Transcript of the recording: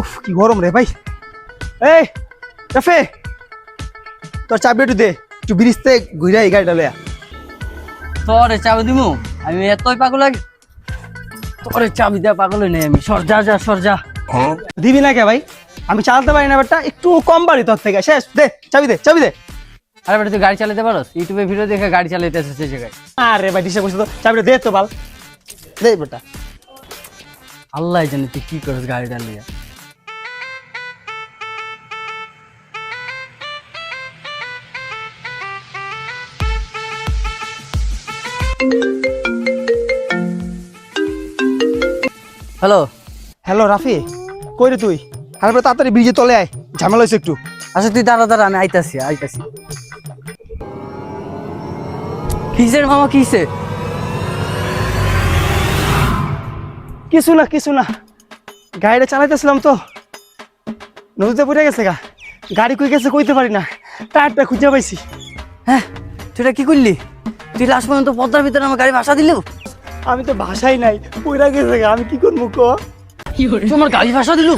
উফ কি গরম রে ভাই। এই রাফে তোর চাবি একটু দে একটু ব্রিজতে ঘুরে এই গাড়িটা লয়া তোরে চাবি দিমু? আমি এতই পাগল লাগে তোরে চাবি দেওয়া পাগল নেই আমি। সর যা যা সর দিবি না কে ভাই? আমি চালাতে পারি না ব্যাপারটা একটু কম বাড়ি তোর থেকে। শেষ দে চাবি দে চাবি দে। আরে বেটা তুই গাড়ি চালাতে পারোস? ইউটিউবে ভিডিও দেখে গাড়ি চালাতে সেই জায়গায়। আরে ভাই ডিস্টার্ব করছিস তো। চাবিটা দে তো বাল। দে বেটা। আল্লাহ জানে তুই কি করিস গাড়িটা নিয়ে হ্যালো। হ্যালো রাফি। কই রে তুই? আর তাড়াতাড়ি ব্রিজে তলে আয়। ঝামেলা হয়েছে একটু। আচ্ছা তুই দাঁড়া দাঁড়া আমি আইতাছি আইতাছি। কিসের মামা কিসে? কিছু না কিছু না। গাড়িটা চালাইতেছিলাম তো। নদীতে পড়ে গেছে গা। গাড়ি কই গেছে কইতে পারি না। টায়ারটা খুঁজে পাইছি। হ্যাঁ তুই কি করলি? তুই লাস্ট পর্যন্ত পদ্মার ভিতরে আমার গাড়ি ভাষা দিলেও আমি তো ভাষাই নাই পইরা গেছে আমি কি করব ক? তোমার গাড়ি ভাষা দিলু?